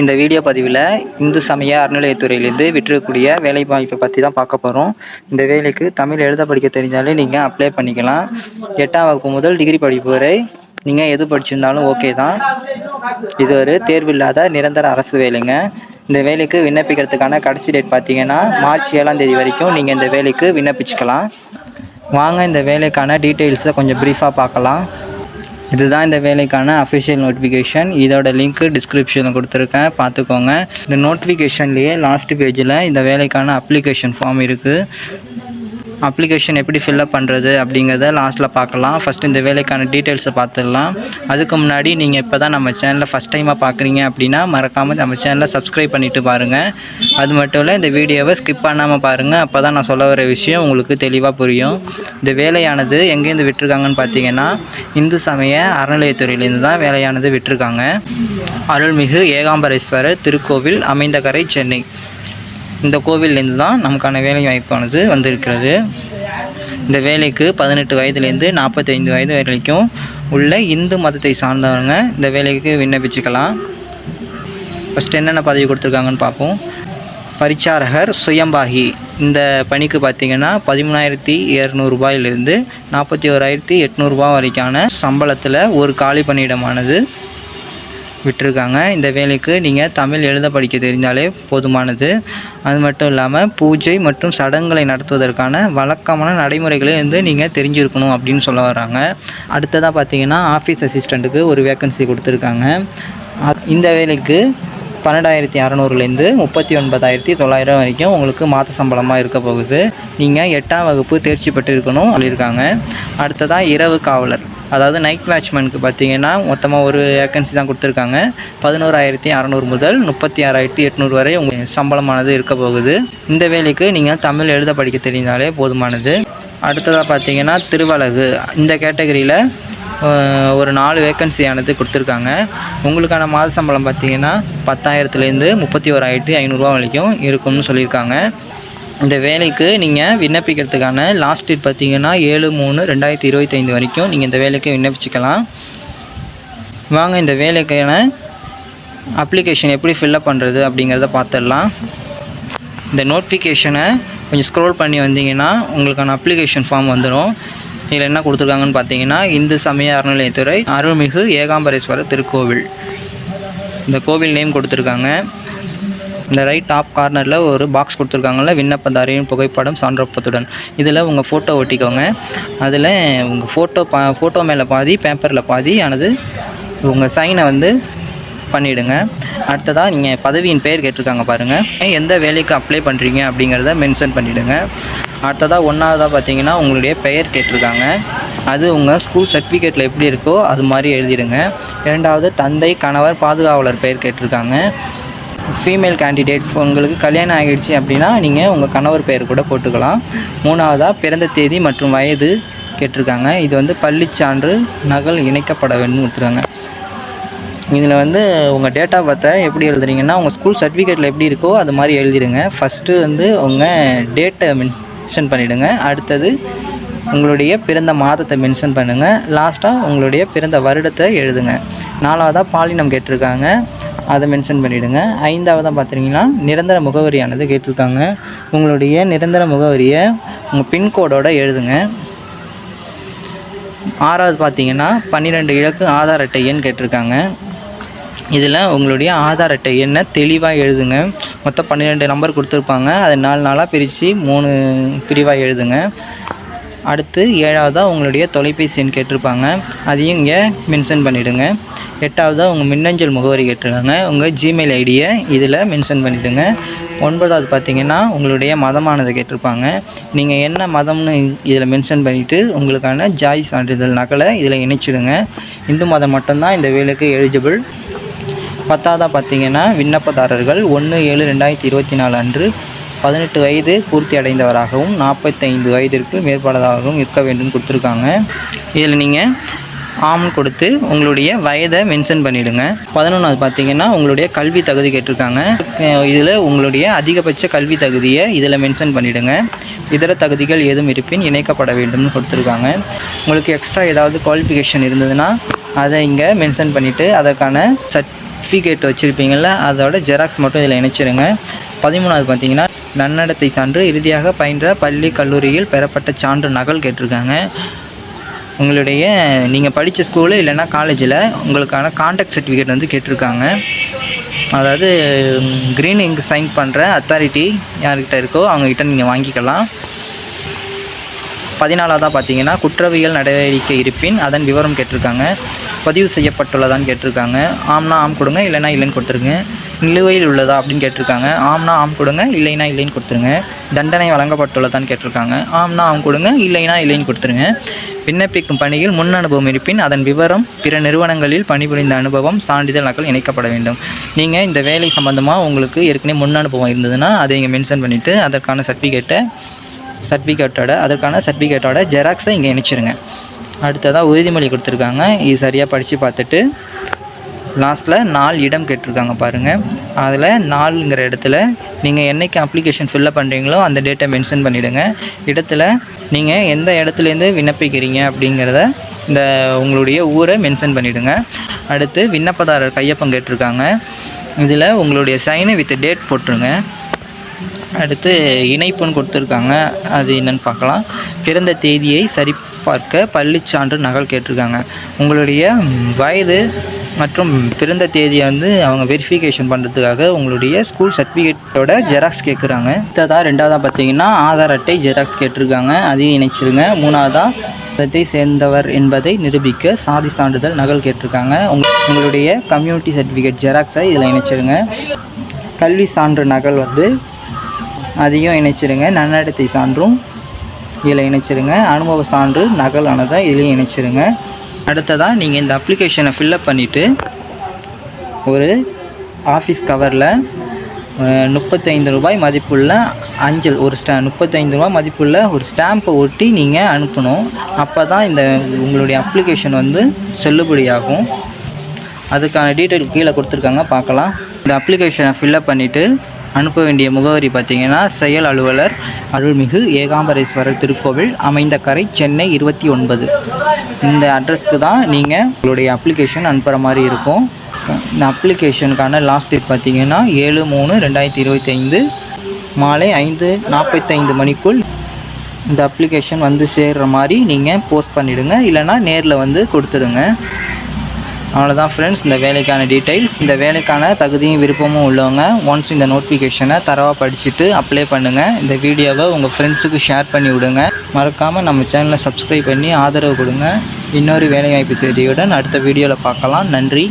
இந்த வீடியோ பதிவில் இந்து சமய அறநிலையத்துறையிலேருந்து விட்டுருக்கக்கூடிய வேலை வாய்ப்பை பற்றி தான் பார்க்க போகிறோம் இந்த வேலைக்கு தமிழ் எழுத படிக்க தெரிஞ்சாலே நீங்கள் அப்ளை பண்ணிக்கலாம். எட்டாம் வகுப்பு முதல் டிகிரி படிப்பு வரை நீங்கள் எது படிச்சிருந்தாலும் ஓகே தான். இது ஒரு தேர்வில்லாத நிரந்தர அரசு வேலைங்க. இந்த வேலைக்கு விண்ணப்பிக்கிறதுக்கான கடைசி டேட் பார்த்தீங்கன்னா மார்ச் ஏழாம் தேதி வரைக்கும் நீங்கள் இந்த வேலைக்கு விண்ணப்பிச்சுக்கலாம். வாங்க இந்த வேலைக்கான டீட்டெயில்ஸை கொஞ்சம் ப்ரீஃபாக பார்க்கலாம். இதுதான் இந்த வேலைக்கான அஃபிஷியல் நோட்டிஃபிகேஷன் இதோட லிங்க் டிஸ்கிரிப்ஷனில் கொடுத்துருக்கேன். பார்த்துக்கோங்க. இந்த நோட்டிஃபிகேஷன்லேயே லாஸ்ட் பேஜில் இந்த வேலைக்கான அப்ளிகேஷன் ஃபார்ம் இருக்குது அப்ளிகேஷன் எப்படி ஃபில்அப் பண்ணுறது அப்படிங்கிறத லாஸ்ட்டில் பார்க்கலாம். ஃபஸ்ட் இந்த வேலைக்கான டீட்டெயில்ஸை பார்த்துடலாம். அதுக்கு முன்னாடி நீங்கள் இப்போ தான் நம்ம சேனலில் ஃபஸ்ட் டைமாக பார்க்குறீங்க அப்படின்னா மறக்காமல் நம்ம சேனலை சப்ஸ்கிரைப் பண்ணிவிட்டு பாருங்கள் அது மட்டும் இல்லை இந்த வீடியோவை ஸ்கிப் பண்ணாமல் பாருங்கள் அப்போ தான் நான் சொல்ல வர விஷயம் உங்களுக்கு தெளிவாக புரியும். இந்த வேலையானது எங்கேருந்து விட்டுருக்காங்கன்னு பார்த்தீங்கன்னா இந்து சமய அறநிலையத்துறையிலேருந்து தான் வேலையானது விட்டுருக்காங்க. அருள்மிகு ஏகாம்பரேஸ்வரர் திருக்கோவில் அமைந்தகரை சென்னை. இந்த கோவிலேருந்து தான் நமக்கான வேலை வாய்ப்பானது வந்திருக்கிறது. இந்த வேலைக்கு பதினெட்டு வயதுலேருந்து நாற்பத்தைந்து வயது வரைக்கும் உள்ள இந்து மதத்தை சார்ந்தவங்க இந்த வேலைக்கு விண்ணப்பிச்சுக்கலாம். ஃபஸ்ட் என்னென்ன பதவி கொடுத்துருக்காங்கன்னு பார்ப்போம். பரிச்சாரகர் சுயம்பாகி. இந்த பணிக்கு பார்த்தீங்கன்னா பதிமூணாயிரத்தி இரநூறுபாயிலிருந்து நாற்பத்தி ஓராயிரத்தி எட்நூறுபா வரைக்கான சம்பளத்தில் ஒரு காலி பணியிடமானது. விட்டுருக்காங்க. இந்த வேலைக்கு நீங்கள் தமிழ் எழுத படிக்க தெரிந்தாலே போதுமானது. அது மட்டும் இல்லாமல் பூஜை மற்றும் சடங்குகளை நடத்துவதற்கான வழக்கமான நடைமுறைகளை வந்து நீங்கள் தெரிஞ்சிருக்கணும் அப்படின்னு சொல்ல வர்றாங்க. அடுத்ததாக பார்த்தீங்கன்னா ஆஃபீஸ் அசிஸ்டண்ட்டுக்கு ஒரு வேக்கன்சி கொடுத்துருக்காங்க. இந்த வேலைக்கு பன்னெண்டாயிரத்தி அறநூறுலேருந்து முப்பத்தி ஒன்பதாயிரத்தி தொள்ளாயிரம் வரைக்கும் உங்களுக்கு மாத சம்பளமாக இருக்க போகுது. நீங்கள் எட்டாம் வகுப்பு தேர்ச்சி பெற்றிருக்கணும் சொல்லியிருக்காங்க. அடுத்ததாக இரவு காவலர். அதாவது நைட் வாட்ச்மேனுக்கு பார்த்தீங்கன்னா மொத்தமாக ஒரு வேக்கன்சி தான் கொடுத்துருக்காங்க. பதினோராயிரத்தி அறநூறு முதல் முப்பத்தி ஆறாயிரத்தி எட்நூறு வரை உங்கள் சம்பளமானது இருக்க போகுது. இந்த வேலைக்கு நீங்கள் தமிழ் எழுத படிக்க தெரிந்தாலே போதுமானது. அடுத்ததாக பார்த்தீங்கன்னா திருவலகு இந்த கேட்டகரியில் ஒரு நாலு வேக்கன்சியானது கொடுத்துருக்காங்க. உங்களுக்கான மாத சம்பளம் பார்த்தீங்கன்னா பத்தாயிரத்துலேருந்து முப்பத்தி ஓராயிரத்தி ஐநூறுரூவா வரைக்கும் இருக்கும்னு சொல்லியிருக்காங்க. இந்த வேலைக்கு நீங்கள் விண்ணப்பிக்கிறதுக்கான லாஸ்ட் டேட் பார்த்தீங்கன்னா ஏழு மூணு ரெண்டாயிரத்தி இருபத்தைந்து வரைக்கும் நீங்கள் இந்த வேலைக்கு விண்ணப்பிச்சுக்கலாம். வாங்க இந்த வேலைக்கான அப்ளிகேஷன் எப்படி ஃபில்அப் பண்ணுறது அப்படிங்கிறத பார்த்துடலாம். இந்த நோட்டிஃபிகேஷனை கொஞ்சம் ஸ்க்ரோல் பண்ணி வந்தீங்கன்னா உங்களுக்கான அப்ளிகேஷன் ஃபார்ம் வந்துடும் இதில் என்ன கொடுத்துருக்காங்கன்னு பார்த்தீங்கன்னா இந்து சமய அறநிலையத்துறை அருள்மிகு ஏகாம்பரேஸ்வரர் திருக்கோவில். இந்த கோவில் நேம் கொடுத்துருக்காங்க. இந்த ரைட் டாப் கார்னரில் ஒரு பாக்ஸ் கொடுத்துருக்காங்கல்ல விண்ணப்பதாரியின் புகைப்படம் சான்றப்பத்துடன். இதில் உங்கள் ஃபோட்டோ ஒட்டிக்கோங்க. அதில் உங்கள் ஃபோட்டோ பா ஃபோட்டோ மேலே பாதி பேப்பரில் பாதி ஆனது உங்கள் சைனை வந்து பண்ணிவிடுங்க அடுத்ததாக நீங்கள் பதவியின் பெயர் கேட்டிருக்காங்க பாருங்கள் எந்த வேலைக்கு அப்ளை பண்ணுறீங்க அப்படிங்கிறத மென்ஷன் பண்ணிவிடுங்க அடுத்ததாக ஒன்றாவதாக பார்த்தீங்கன்னா உங்களுடைய பெயர் கேட்டிருக்காங்க. அது உங்கள் ஸ்கூல் சர்டிஃபிகேட்டில் எப்படி இருக்கோ அது மாதிரி எழுதிடுங்க. இரண்டாவது தந்தை கணவர் பாதுகாவலர் பெயர் கேட்டிருக்காங்க. ஃபீமேல் கேண்டிடேட்ஸ் உங்களுக்கு கல்யாணம் ஆகிடுச்சு அப்படின்னா நீங்கள் உங்கள் கணவர் பெயர் கூட போட்டுக்கலாம். மூணாவதாக பிறந்த தேதி மற்றும் வயது கேட்டிருக்காங்க. இது வந்து பள்ளிச்சான்று நகல் இணைக்கப்பட வேண்டும் கொடுத்துருக்காங்க. இதில் வந்து உங்கள் டேட் ஆஃப் பர்த்தை எப்படி எழுதுறீங்கன்னா உங்கள் ஸ்கூல் சர்டிஃபிகேட்டில் எப்படி இருக்கோ அது மாதிரி எழுதிடுங்க ஃபஸ்ட்டு வந்து உங்கள் டேட்டை மென்ஷன் பண்ணிவிடுங்க அடுத்தது உங்களுடைய பிறந்த மாதத்தை மென்ஷன் பண்ணுங்கள் லாஸ்ட்டாக உங்களுடைய பிறந்த வருடத்தை எழுதுங்க. நாலாவதாக பாலினம் கேட்டிருக்காங்க. அதை மென்ஷன் பண்ணிவிடுங்க ஐந்தாவதாக பார்த்தீங்கன்னா நிரந்தர முகவரியானது கேட்டிருக்காங்க. உங்களுடைய நிரந்தர முகவரியை உங்கள் பின்கோடோடு எழுதுங்க. ஆறாவது பார்த்தீங்கன்னா பன்னிரெண்டு இலக்கு ஆதார் அட்டை எண் கேட்டிருக்காங்க. இதில் உங்களுடைய ஆதார் அட்டை எண்ணை தெளிவாக எழுதுங்க. மொத்தம் பன்னிரெண்டு நம்பர் கொடுத்துருப்பாங்க. அதை நாலு நாளாக பிரித்து மூணு பிரிவாக எழுதுங்க. அடுத்து ஏழாவதாக உங்களுடைய தொலைபேசி எண் கேட்டிருப்பாங்க. அதையும் இங்கே மென்ஷன் பண்ணிவிடுங்க எட்டாவதாக உங்கள் மின்னஞ்சல் முகவரி கேட்டிருக்காங்க. உங்கள் ஜிமெயில் ஐடியை இதில் மென்ஷன் பண்ணிவிடுங்க ஒன்பதாவது பார்த்தீங்கன்னா உங்களுடைய மதமானது கேட்டிருப்பாங்க. நீங்கள் என்ன மதம்னு இதில் மென்ஷன் பண்ணிவிட்டு உங்களுக்கான ஜாய் சான்றிதழ் நகலை இதில் இணைச்சிடுங்க. இந்து மதம் மட்டும்தான் இந்த வேலைக்கு எலிஜிபிள் பத்தாவதாக பார்த்தீங்கன்னா விண்ணப்பதாரர்கள் ஒன்று ஏழு ரெண்டாயிரத்தி இருபத்தி நாலு அன்று பதினெட்டு வயது பூர்த்தி அடைந்தவராகவும் நாற்பத்தைந்து வயதிற்கு மேற்பட்டதாகவும் இருக்க வேண்டும் கொடுத்துருக்காங்க. இதில் நீங்கள் ஆம் கொடுத்து உங்களுடைய வயதை மென்ஷன் பண்ணிவிடுங்க பதினொன்றாவது பார்த்தீங்கன்னா உங்களுடைய கல்வி தகுதி கேட்டிருக்காங்க. இதில் உங்களுடைய அதிகபட்ச கல்வி தகுதியை இதில் மென்ஷன் பண்ணிவிடுங்க இதர தகுதிகள் ஏதும் இருப்பின் இணைக்கப்பட வேண்டும்னு கொடுத்துருக்காங்க. உங்களுக்கு எக்ஸ்ட்ரா ஏதாவது குவாலிஃபிகேஷன் இருந்ததுன்னா அதை இங்கே மென்ஷன் பண்ணிவிட்டு அதற்கான சர்டிஃபிகேட் வச்சுருப்பீங்கள்ல அதோட ஜெராக்ஸ் மட்டும் இதில் இணைச்சிருங்க. பதிமூணாவது பார்த்தீங்கன்னா நன்னடத்தை சான்று இறுதியாக பயின்ற பள்ளி கல்லூரியில் பெறப்பட்ட சான்று நகல் கேட்டிருக்காங்க. உங்களுடைய நீங்கள் படித்த ஸ்கூலு இல்லைன்னா காலேஜில் உங்களுக்கான கான்டாக்ட் சர்டிஃபிகேட் வந்து கேட்டிருக்காங்க. அதாவது க்ரீன் இங்க் சைன் பண்ணுற அத்தாரிட்டி யார்கிட்ட இருக்கோ அவங்கக்கிட்ட நீங்கள் வாங்கிக்கலாம். பதினாலாவதாக பார்த்தீங்கன்னா குற்றவியல் நடவடிக்கை இருப்பின் அதன் விவரம் கேட்டிருக்காங்க. பதிவு செய்யப்பட்டுள்ளதான்னு கேட்டிருக்காங்க. ஆம்னா ஆம் கொடுங்க இல்லைன்னா இல்லைன்னு கொடுத்துருங்க. நிலுவையில் உள்ளதா அப்படின்னு கேட்டிருக்காங்க. ஆம்னா ஆம் கொடுங்க இல்லைனா இல்லைன்னு கொடுத்துருங்க. தண்டனை வழங்கப்பட்டுள்ளதான்னு கேட்டிருக்காங்க. ஆம்னா ஆம் கொடுங்க இல்லைனா இல்லைன்னு கொடுத்துருங்க. விண்ணப்பிக்கும் பணியில் முன் அனுபவம் இருப்பின் அதன் விவரம் பிற நிறுவனங்களில் பணிபுரிந்த அனுபவம் சான்றிதழ் நகல் இணைக்கப்பட வேண்டும். நீங்கள் இந்த வேலை சம்மந்தமாக உங்களுக்கு ஏற்கனவே முன் அனுபவம் இருந்ததுன்னா அதை இங்கே மென்ஷன் பண்ணிவிட்டு அதற்கான சர்டிஃபிகேட்டை சர்டிஃபிகேட்டோட அதற்கான சர்டிஃபிகேட்டோட ஜெராக்ஸை இங்கே இணைச்சிருங்க. அடுத்ததாக உறுதிமொழி கொடுத்துருக்காங்க. இது சரியாக படித்து பார்த்துட்டு லாஸ்ட்டில் நாலு இடம் கேட்டிருக்காங்க பாருங்கள் அதில் நாலுங்கிற இடத்துல நீங்கள் என்னைக்கு அப்ளிகேஷன் ஃபில்லப் பண்ணுறீங்களோ அந்த டேட்டை மென்ஷன் பண்ணிவிடுங்க இடத்துல நீங்கள் எந்த இடத்துலேருந்து விண்ணப்பிக்கிறீங்க அப்படிங்கிறத இந்த உங்களுடைய ஊரை மென்ஷன் பண்ணிவிடுங்க அடுத்து விண்ணப்பதாரர் கையொப்பம் கேட்டிருக்காங்க. இதில் உங்களுடைய சைனை வித் டேட் போட்டுருங்க. அடுத்து இணைப்புன்னு கொடுத்துருக்காங்க. அது என்னென்னு பார்க்கலாம். பிறந்த தேதியை சரிபார்க்க பள்ளிச் சான்று நகல் கேட்டிருக்காங்க. உங்களுடைய வயது மற்றும் பிறந்த தேதியை வந்து அவங்க வெரிஃபிகேஷன் பண்ணுறதுக்காக உங்களுடைய ஸ்கூல் சர்டிஃபிகேட்டோட ஜெராக்ஸ் கேட்குறாங்க அடுத்ததாக ரெண்டாவதாக பார்த்தீங்கன்னா ஆதார் அட்டை ஜெராக்ஸ் கேட்டிருக்காங்க. அதையும் இணைச்சிருங்க. மூணாவதாக மதத்தை சேர்ந்தவர் என்பதை நிரூபிக்க சாதி சான்றிதழ் நகல் கேட்டிருக்காங்க. உங் உங்களுடைய கம்யூனிட்டி சர்டிஃபிகேட் ஜெராக்ஸை இதில் இணைச்சிருங்க. கல்வி சான்று நகல் வந்து அதையும் இணைச்சிருங்க. நன்னடத்தை சான்றும் இதில் இணைச்சிருங்க. அனுபவ சான்று நகலானதை இதிலையும் இணைச்சிருங்க. அடுத்ததாக நீங்கள் இந்த அப்ளிகேஷனை ஃபில்லப் பண்ணிவிட்டு ஒரு ஆஃபீஸ் கவரில் முப்பத்தைந்து ரூபாய் மதிப்புள்ள அஞ்சல் ஒரு ஸ்டா முப்பத்தைந்து ரூபாய் மதிப்புள்ள ஒரு ஸ்டாம்பை ஒட்டி நீங்கள் அனுப்பணும். அப்போ தான் இந்த உங்களுடைய அப்ளிகேஷன் வந்து செல்லுபடியாகும். அதுக்கான டீட்டெயில் கீழே கொடுத்துருக்காங்க பார்க்கலாம். இந்த அப்ளிகேஷனை ஃபில்லப் பண்ணிவிட்டு அனுப்ப வேண்டிய முகவரி பார்த்தீங்கன்னா செயல் அலுவலர் அருள்மிகு ஏகாம்பரேஸ்வரர் திருக்கோவில் அமைந்த கரை சென்னை இருபத்தி ஒன்பது. இந்த அட்ரஸ்க்கு தான் நீங்கள் உங்களுடைய அப்ளிகேஷன் அனுப்புகிற மாதிரி இருக்கும். இந்த அப்ளிகேஷனுக்கான லாஸ்ட் டேட் பார்த்தீங்கன்னா ஏழு மூணு ரெண்டாயிரத்தி இருபத்தி ஐந்து மாலை ஐந்து நாற்பத்தைந்து மணிக்குள் இந்த அப்ளிகேஷன் வந்து சேர்கிற மாதிரி நீங்கள் போஸ்ட் பண்ணிவிடுங்க இல்லைன்னா நேரில் வந்து கொடுத்துடுங்க. அவ்வளோதான் ஃப்ரெண்ட்ஸ் இந்த வேலைக்கான டீட்டெயில்ஸ் இந்த வேலைக்கான தகுதியும் விருப்பமும் உள்ளவங்க ஒன்ஸ் இந்த நோட்டிஃபிகேஷனை தரவாக படிச்சுட்டு அப்ளை பண்ணுங்கள் இந்த வீடியோவை உங்கள் ஃப்ரெண்ட்ஸுக்கு ஷேர் பண்ணி விடுங்க. மறக்காமல் நம்ம சேனலை சப்ஸ்கிரைப் பண்ணி ஆதரவு கொடுங்க. இன்னொரு வேலைவாய்ப்பு செய்தியுடன் அடுத்த வீடியோவில் பார்க்கலாம். நன்றி.